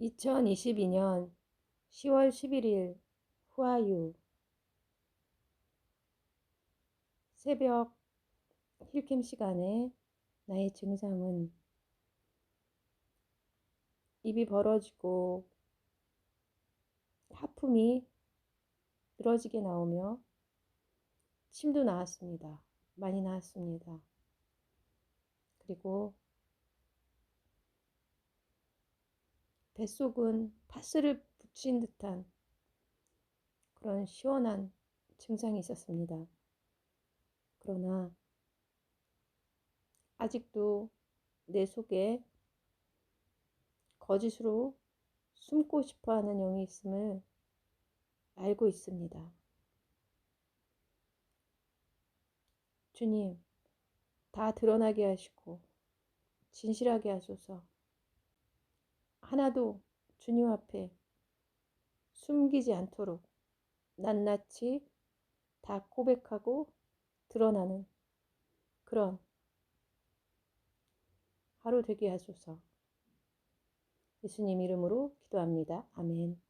2022년 10월 11일 후아유 새벽 힐캠 시간에 나의 증상은 입이 벌어지고 하품이 늘어지게 나오며 침도 나왔습니다. 많이 나왔습니다. 그리고 뱃속은 파스를 붙인 듯한 그런 시원한 증상이 있었습니다. 그러나 아직도 내 속에 거짓으로 숨고 싶어 하는 영이 있음을 알고 있습니다. 주님, 다 드러나게 하시고 진실하게 하소서. 하나도 주님 앞에 숨기지 않도록 낱낱이 다 고백하고 드러나는 그런 하루 되게 하소서. 예수님 이름으로 기도합니다. 아멘.